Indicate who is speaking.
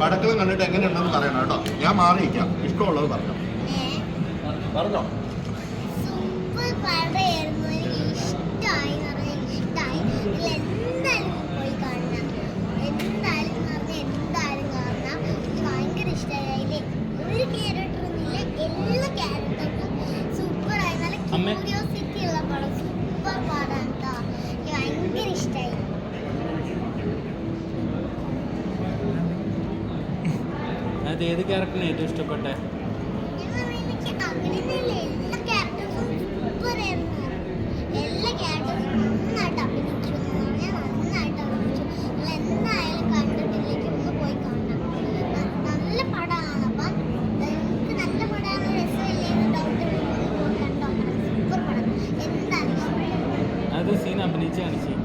Speaker 1: പടക്കളം കണ്ടിട്ട് എങ്ങനെയുണ്ടെന്ന് പറയണം കേട്ടോ. ഞാൻ മാറിയിരിക്കാം. ഇഷ്ടമുള്ളത് പറഞ്ഞു. പറഞ്ഞോ.
Speaker 2: പടം.
Speaker 3: അത് ഏത് ക്യാരക്ടറിന് ഏറ്റവും ഇഷ്ടപ്പെട്ടെ? അത് സീൻ അഭിനയിച്ചാണ് ചെയ്യുന്നത്